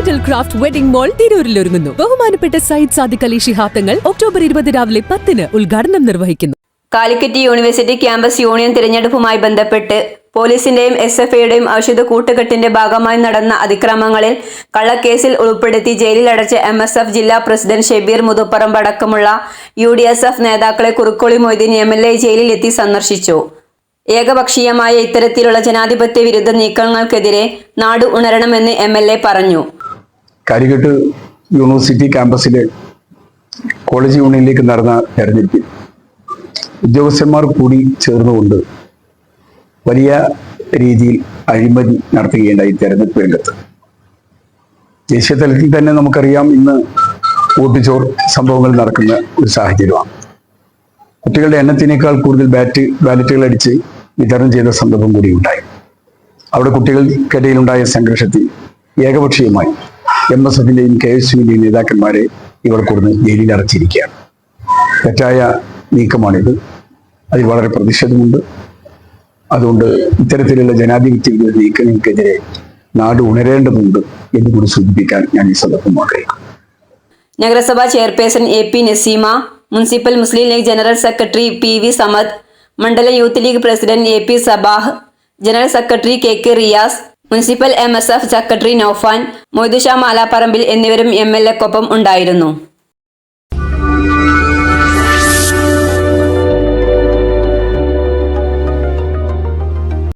Craft wedding mall തിരൂരിൽ ഒരുങ്ങുന്നു. ബഹുമാനപ്പെട്ട സയ്യിദ് സാദിഖ് അലി ശിഹാബ്ദങ്ങൾ ഒക്ടോബർ ഇരുപത് രാവിലെ പത്തിന് ഉദ്ഘാടനം നിർവഹിക്കുന്നു. കാലിക്കറ്റ് യൂണിവേഴ്സിറ്റി ക്യാമ്പസ് യൂണിയൻ തിരഞ്ഞെടുപ്പുമായി ബന്ധപ്പെട്ട് പോലീസിന്റെയും എസ് എഫ് ഐയുടെയും ഔഷധ കൂട്ടുകെട്ടിന്റെ ഭാഗമായി നടന്ന അതിക്രമങ്ങളിൽ കള്ളക്കേസിൽ ഉൾപ്പെടുത്തി ജയിലിലടച്ച എം എസ് എഫ് ജില്ലാ പ്രസിഡന്റ് ഷെബീർ മുതുപ്പറമ്പ് അടക്കമുള്ള യു ഡി എസ് എഫ് നേതാക്കളെ Kurukkoli Moideen M L A ജയിലിലെത്തി സന്ദർശിച്ചു. ഏകപക്ഷീയമായ ഇത്തരത്തിലുള്ള ജനാധിപത്യ വിരുദ്ധ നീക്കങ്ങൾക്കെതിരെ നാട് ഉണരണമെന്ന് എം എൽ എ പറഞ്ഞു. കാലിക്കട്ട് യൂണിവേഴ്സിറ്റി ക്യാമ്പസിലെ കോളേജ് യൂണിയനിലേക്ക് നടന്ന തെരഞ്ഞെടുപ്പിൽ ഉദ്യോഗസ്ഥന്മാർ കൂടി ചേർന്നുകൊണ്ട് വലിയ രീതിയിൽ അഴിമതി നടത്തുകയുണ്ടായി തെരഞ്ഞെടുപ്പ് രംഗത്ത്. ദേശീയ തലത്തിൽ തന്നെ നമുക്കറിയാം ഇന്ന് ഓട്ടുചോർ സംഭവങ്ങൾ നടക്കുന്ന ഒരു സാഹചര്യമാണ്. കുട്ടികളുടെ എണ്ണത്തിനേക്കാൾ കൂടുതൽ ബാറ്റ് ബാലറ്റുകൾ അടിച്ച് വിതരണം ചെയ്ത സന്ദർഭം കൂടി ഉണ്ടായി അവിടെ കുട്ടികൾക്കിടയിലുണ്ടായ സംഘർഷത്തിൽ ഏകപക്ഷീയമായി എം എസ് എഫിന്റെയും കെ എസ് യുവിന്റെയും നേതാക്കന്മാരെ ഇവർ കൊടുന്ന് ജയിലിൽ അടച്ചിരിക്കുകയാണ്. തെറ്റായ നീക്കമാണിത്. അതിൽ വളരെ പ്രതിഷേധമുണ്ട്. അതുകൊണ്ട് ഇത്തരത്തിലുള്ള ജനാധിപത്യ നീക്കങ്ങൾക്കെതിരെ നാട് ഉണരേണ്ടതുണ്ട് എന്ന് കൂടി സൂചിപ്പിക്കാൻ ഞാൻ ഈ സന്ദർഭം ആഗ്രഹിക്കുന്നു. നഗരസഭാ chairperson A P Naseema municipal Muslim League general secretary P V Samad Mandala Youth League president A P Sabah general secretary K K Riyas municipal M S F secretary Naufan Moidusha മാലാപ്പറമ്പിൽ എന്നിവരും M L എക്കൊപ്പം ഉണ്ടായിരുന്നു.